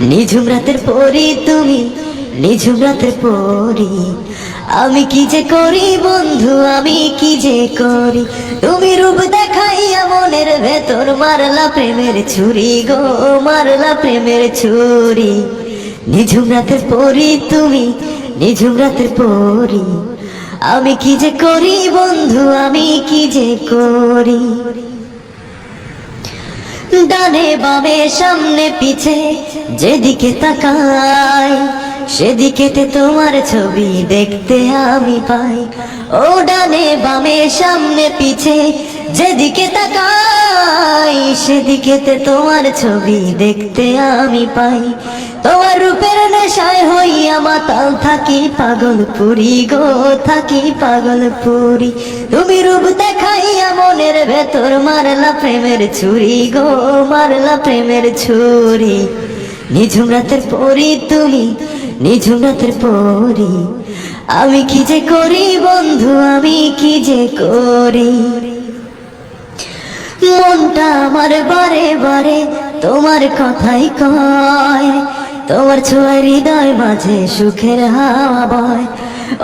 নিঝুম রাতের পরি তুমি, নিঝুম রাতের পরি। আমি কি যে করি বন্ধু, আমি কি যে করি? তুমি রূপ দেখাইয়া মনের ভেতর মারলা প্রেমের ছুরি গো, মারলা প্রেমের ছুরি। নিঝুম রাতের পরি তুমি, নিঝুম রাতের পরি। আমি কি যে করি বন্ধু, আমি কি যে করি? ডানে বামে, সামনে, পিছে, যেদিকে তাকাই, সেদিকেতে তোমার ছবি দেখতে আমি পাই। ও ডানে বামে, সামনে, পিছে, যেদিকে তাকাই, সেদিকেতে তোমার ছবি দেখতে আমি পাই। তোমার রূপের হইয়া মাতাল থাকি পাগল পুরি গো, থাকি পাগল পুরি তুমি রূপ দেখাইয়া মনের ভেতর মারলা প্রেমের ছুরি গো, মারলা প্রেমের ছুরি। নিঝুম রাতের পরি তুমি, নিঝুম রাতের পরি আমি কি যে করি বন্ধু, আমি কি যে করি? মনটা আমার বারে বারে তোমার কথাই কয়। তোমার ছোঁয়ার হৃদয় মাঝে সুখের হাওয়া বয়।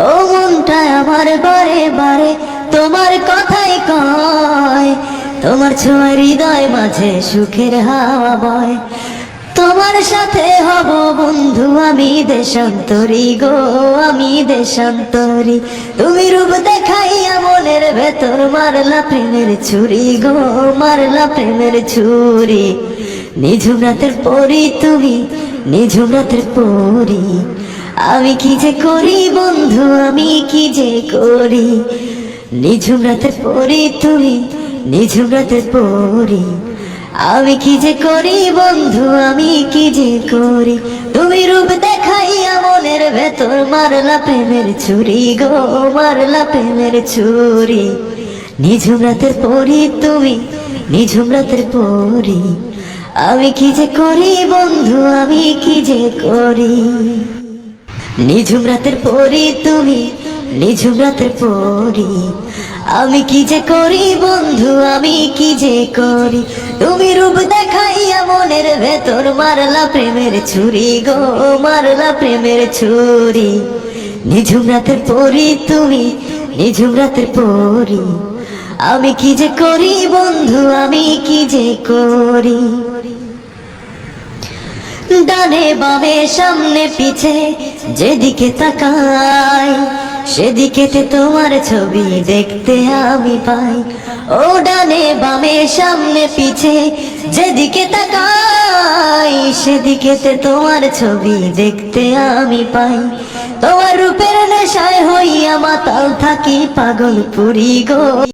ও মনটা আমার বারে বারে তোমার কথাই কয়। তোমার ছোঁয়ার হৃদয় মাঝে সুখের হাওয়া বয়। তোমার সাথে হব বন্ধু আমি দেশান্তরি গো, আমি দেশান্তরি। তুমি রূপ দেখাইয়া মনের ভেতর মারলা প্রেমের ছুরি গো, মারলা প্রেমের ছুরি। নিঝুম রাতের পরি তুমি রাতের পরি আমি কি যে করি বন্ধু, আমি কি যে করি? নিঝুম রাতের পরি তুমি নিঝুম রাতের পরি আমি কি যে করি বন্ধু, আমি কি যে করি? তুমি রূপ দেখাইয়া মনের ভেতর মারলা প্রেমের ছুরি গো, মারলা প্রেমের ছুরি। নিঝুম রাতের পরি তুমি নিঝুম রাতের পরি আমি কি যে করি, বন্ধু, আমি কি যে করি? নিঝুম রাতের পরি তুমি, নিঝুম রাতের পরি আমি কি যে করি, বন্ধু, আমি কি যে করি? তুমি রূপ দেখাইয়া মনের ভেতর মারলা প্রেমের ছুরি গো, মারলা প্রেমের ছুরি। নিঝুম রাতের পরি তুমি, নিঝুম রাতের পরি আমি কি যে করি, বন্ধু, আমি কি যে করি? ডানে বামে, সামনে, পিছে, যেদিকে তাকাই সেদিকেতে তোমার ছবি দেখতে আমি পাই। ও ডানে বামে, সামনে, পিছে, যেদিকে তাকাই সেদিকেতে তোমার ছবি দেখতে আমি পাই। তোমার রূপের নেশায় হইয়া মাতাল থাকি পাগল পুরি গো।